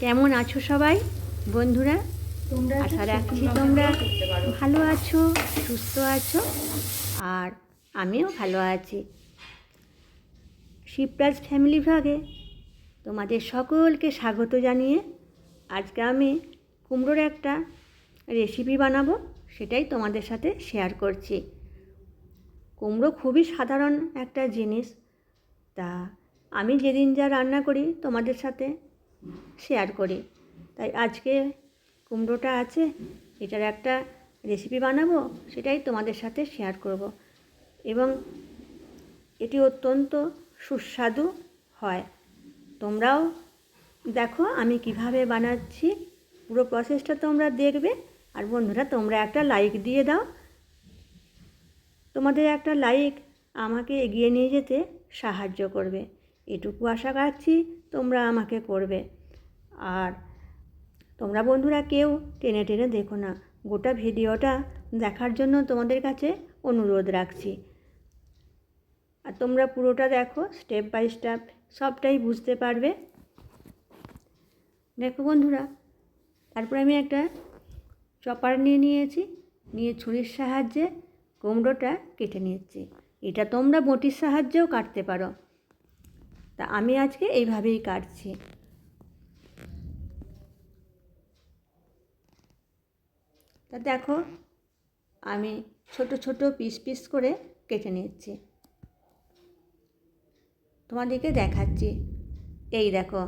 কেমন আছো সবাই? বন্ধুরা তোমরা আশা রাখছি তোমরা ভালো আছো সুস্থ আছো আর আমিও ভালো আছি। শিবরাজ ফ্যামিলি ভাগে তোমাদের সকলকে স্বাগত জানিয়ে আজকে আমি কুমড়োর একটা রেসিপি বানাবো সেটাই তোমাদের সাথে শেয়ার করছি। কুমড়ো খুবই সাধারণ একটা জিনিস। তা আমি যেদিন যা রান্না করি তোমাদের সাথে শেয়ার করি। তাই আজকে কুমড়োটা আছে, এটার একটা রেসিপি বানাবো, সেটাই তোমাদের সাথে শেয়ার করব। এবং এটি অত্যন্ত সুস্বাদু হয়। তোমরাও দেখো আমি কীভাবে বানাচ্ছি, পুরো প্রসেসটা তোমরা দেখবে। আর বন্ধুরা, তোমরা একটা লাইক দিয়ে দাও। তোমাদের একটা লাইক আমাকে এগিয়ে নিয়ে যেতে সাহায্য করবে। এটুকু আশা রাখছি। তোমরা আমাকে করবে। আর তোমরা বন্ধুরা কেউ টেনে টেনে দেখো না। গোটা ভিডিওটা দেখার জন্য তোমাদের কাছে অনুরোধ রাখছি। আর তোমরা পুরোটা দেখো স্টেপ বাই স্টেপ সবটাই বুঝতে পারবে। দেখো বন্ধুরা, তারপর আমি একটা চপার নিয়ে নিয়েছি, নিয়ে ছুরির সাহায্যে কুমড়োটা কেটে নিয়েছি। এটা তোমরা বটির সাহায্যেও কাটতে পারো। তা আমি আজকে এইভাবেই কাটছি। তা দেখো, আমি ছোট ছোট পিস পিস করে কেটে নিচ্ছি। তোমাদেরকে দেখাচ্ছি। এই দেখো,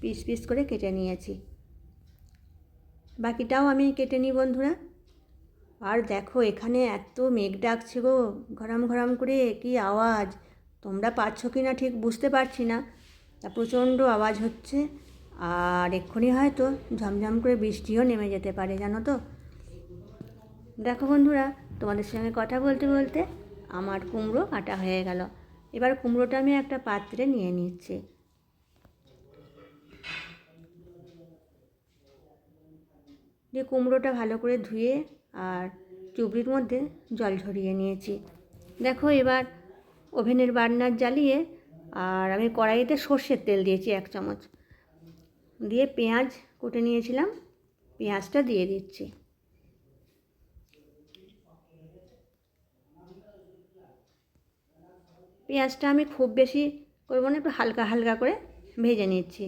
পিস পিস করে কেটে নিয়েছি। বাকিটাও আমি কেটে নিই বন্ধুরা। আর দেখো, এখানে এত মেঘ ডাকছে গো, ঘরাম ঘরাম করে, কি আওয়াজ! তোমরা পাচ্ছ কি না ঠিক বুঝতে পারছি না। তা প্রচণ্ড আওয়াজ হচ্ছে, আর এক্ষুনি হয়তো ঝমঝম করে বৃষ্টিও নেমে যেতে পারে, জানো তো। দেখো বন্ধুরা, তোমাদের সঙ্গে কথা বলতে বলতে আমার কুমড়ো কাটা হয়ে গেল। এবার কুমড়োটা আমি একটা পাত্রে নিয়ে নিচ্ছি। দিয়ে কুমড়োটা ভালো করে ধুয়ে আর চুবড়ির মধ্যে জল ঝরিয়ে নিয়েছি। দেখো এবার ওভেনের বার্নার জ্বালিয়ে আর আমি কড়াইতে সর্ষের তেল দিয়েছি এক চামচ। দিয়ে পেঁয়াজ কুটে নিয়েছিলাম, পেঁয়াজটা দিয়ে দিচ্ছি। পেঁয়াজটা আমি খুব বেশি করব না, একটু হালকা হালকা করে ভেজে নিচ্ছি।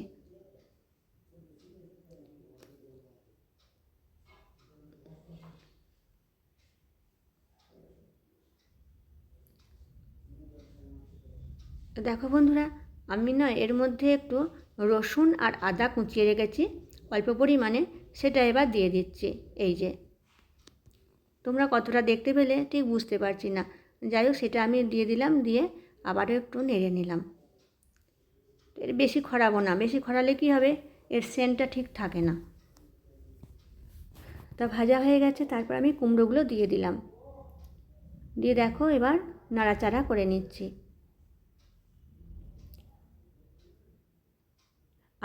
দেখো বন্ধুরা, আমি না এর মধ্যে একটু রসুন আর আদা কুচিয়ে রেখেছি, অল্প পরিমাণে, সেটা এবার দিয়ে দিচ্ছি, এই যে। তোমরা কতটা দেখতে পেলে ঠিক বুঝতে পারছি না। যাই হোক, সেটা আমি দিয়ে দিলাম, দিয়ে আবারও একটু নেড়ে নিলাম। এর বেশি খরাবো না, বেশি খরালে কী হবে? এর সেন্টটা ঠিক থাকে না। তা ভাজা হয়ে গেছে, তারপর আমি কুমড়োগুলো দিয়ে দিলাম। দিয়ে দেখো, এবার নাড়াচাড়া করে নিচ্ছি।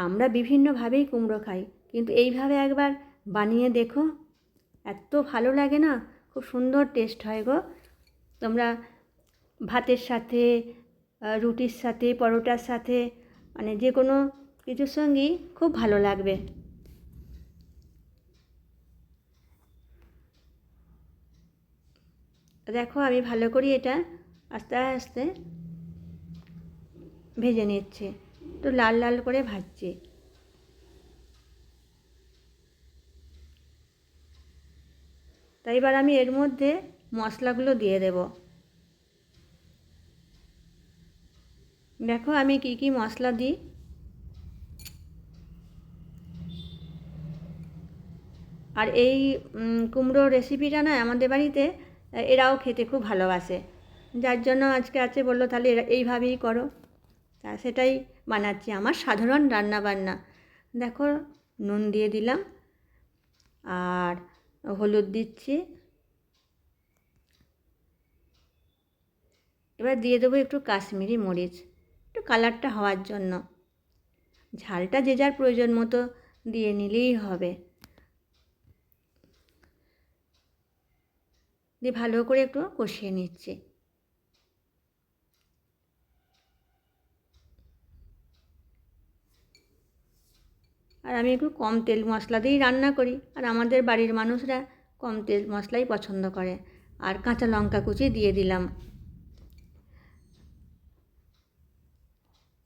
আমরা বিভিন্নভাবেই কুমড়ো খাই, কিন্তু এইভাবে একবার বানিয়ে দেখো, এত ভালো লাগে না, খুব সুন্দর টেস্ট হয় গো। তোমরা ভাতের সাথে রুটির সাথে, পরোটার সাথে মানে যে কোনো কিছুর সঙ্গেই খুব ভালো লাগবে। দেখো আমি ভালো করি এটা আস্তে আস্তে ভেজে নিচ্ছি। একটু লাল লাল করে ভাজছে। তাই এবার আমি এর মধ্যে মশলাগুলো দিয়ে দেব। দেখো আমি কি কি মশলা দিই। আর এই কুমড়ো রেসিপিটা না আমাদের বাড়িতে এরাও খেতে খুব ভালোবাসে। যার জন্য আজকে আছে বলল, তাহলে এইভাবেই করো। তা সেটাই বানাচ্ছি, আমার সাধারণ রান্না বান্না দেখো, নুন দিয়ে দিলাম, আর হলুদ দিচ্ছি। এবার দিয়ে দেবো একটু কাশ্মীরি মরিচ, একটু কালারটা হওয়ার জন্য। ঝালটা যে যার প্রয়োজন মতো দিয়ে নিলেই হবে। দিয়ে ভালো করে একটু কষিয়ে নিচ্ছি। আর আমি একটু কম তেল মশলা দিয়েই রান্না করি। আর আমাদের বাড়ির মানুষরা কম তেল মশলাই পছন্দ করে। আর কাঁচা লঙ্কা কুচি দিয়ে দিলাম।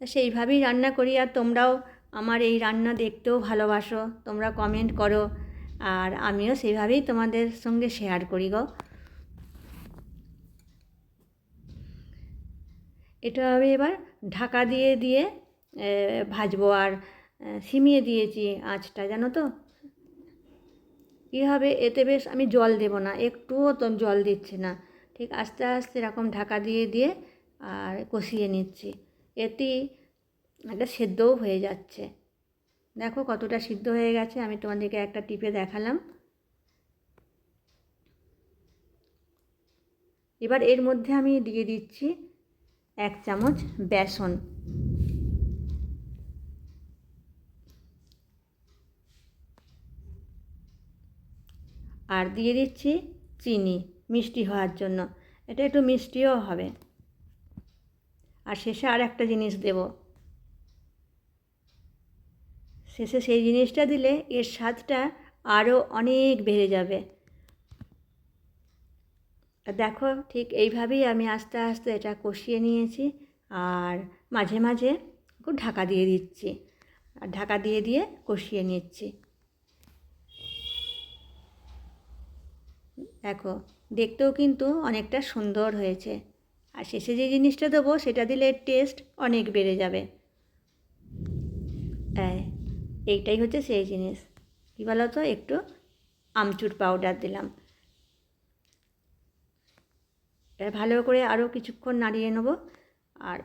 সেইভাবেই রান্না করি। আর তোমরাও আমার এই রান্না দেখতেও ভালোবাসো। তোমরা কমেন্ট করো। আর আমিও সেইভাবেই তোমাদের সঙ্গে শেয়ার করি গো। এটা আমি এবার ঢাকা দিয়ে দিয়ে ভাজবো। আর সিমিয়ে দিয়েছি আঁচটা, জানো তো? কী হবে? এতে বেশ আমি জল দেব না, একটুও তো জল দিচ্ছি না। ঠিক আস্তে আস্তে এরকম ঢাকা দিয়ে দিয়ে আর কষিয়ে নিচ্ছি। এতেই একটা সেদ্ধও হয়ে যাচ্ছে। দেখো কতটা সিদ্ধ হয়ে গেছে, আমি তোমাদেরকে একটা টিপে দেখালাম। এবার এর মধ্যে আমি দিয়ে দিচ্ছি এক চামচ বেসন। আর দিয়ে দিচ্ছি চিনি, মিষ্টি হওয়ার জন্য। এটা একটু মিষ্টিও হবে। আর শেষে আর একটা জিনিস দেব। শেষে সেই জিনিসটা দিলে এর স্বাদটা আরও অনেক বেড়ে যাবে। দেখো ঠিক এইভাবেই আমি আস্তে আস্তে এটা কষিয়ে নিয়েছি আর মাঝে মাঝে ঢাকা দিয়ে দিচ্ছি। আর ঢাকা দিয়ে দিয়ে কষিয়ে নিচ্ছি। দেখো, দেখতেও কিন্তু অনেকটা সুন্দর হয়েছে। আর শেষে যে জিনিসটা দেবো, সেটা দিলে টেস্ট অনেক বেড়ে যাবে। এইটাই হচ্ছে সেই জিনিস। কী বলো তো একটু আমচুর পাউডার দিলাম। ভালো করে আরও কিছুক্ষণ নাড়িয়ে নেব। আর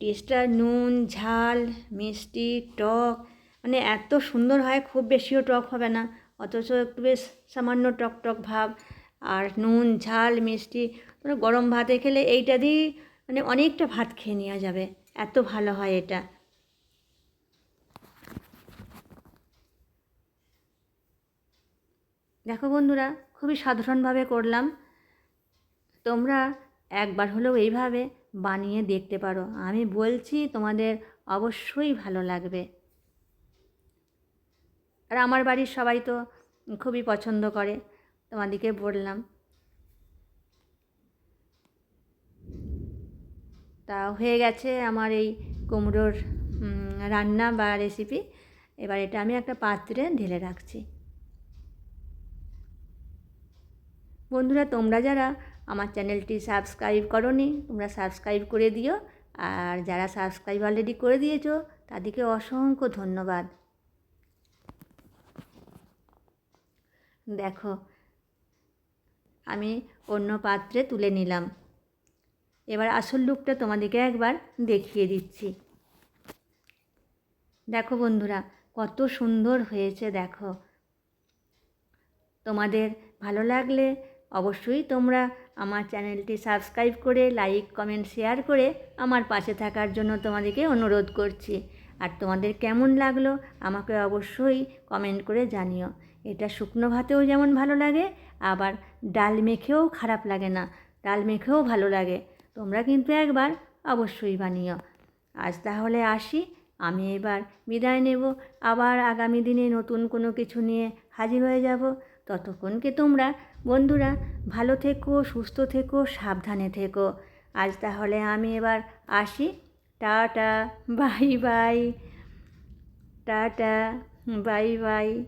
টেস্টটা নুন, ঝাল, মিষ্টি, টক মানে এত সুন্দর হয়, খুব বেশিও টক হবে না। অথচ একটু বেশ সামান্য টক টক ভাব। আর নুন, ঝাল, মিষ্টি মানে গরম ভাতে খেলে এইটা দিয়েই মানে অনেকটা ভাত খেয়ে নেওয়া যাবে। এত ভালো হয় এটা। দেখো বন্ধুরা, খুবই সাধারণভাবে করলাম। তোমরা একবার হলেও এইভাবে বানিয়ে দেখতে পারো। আমি বলছি, তোমাদের অবশ্যই ভালো লাগবে। আর আমার বাড়ির সবাই তো খুবই পছন্দ করে। তোমাদেরকে বললাম। তা হয়ে গেছে আমার এই কুমড়োর রান্না বা রেসিপি এবার এটা আমি একটা পাত্রে ঢেলে রাখছি। বন্ধুরা, তোমরা যারা আমার চ্যানেলটি সাবস্ক্রাইব করনি, তোমরা সাবস্ক্রাইব করে দিও। আর যারা সাবস্ক্রাইব অলরেডি করে দিয়েছ, তাদেরকে অসংখ্য ধন্যবাদ। দেখো আমি অন্য পাত্রে তুলে নিলাম। এবার আসল লুকটা তোমাদেরকে একবার দেখিয়ে দিচ্ছি। দেখো বন্ধুরা, কত সুন্দর হয়েছে, দেখো। তোমাদের ভালো লাগলে অবশ্যই তোমরা আমার চ্যানেলটি সাবস্ক্রাইব করে, লাইক, কমেন্ট, শেয়ার করে আমার পাশে থাকার জন্য তোমাদেরকে অনুরোধ করছি। আর তোমাদের কেমন লাগল আমাকে অবশ্যই কমেন্ট করে জানিও। এটা শুকনো ভাতেও যেমন ভালো লাগে, আবার ডাল মেখেও খারাপ লাগে না, ডাল মেখেও ভালো লাগে। তোমরা কিন্তু একবার অবশ্যই বানিও। আজ তাহলে আসি, আমি এবার বিদায় নেব। আবার আগামী দিনে নতুন কোনো কিছু নিয়ে হাজির হয়ে যাব। ততক্ষণকে তোমরা বন্ধুরা ভালো থেকো, সুস্থ থেকো, সাবধানে থেকো। আজ তাহলে আমি এবার আসি। Tata, bye bye. Tata, bye bye.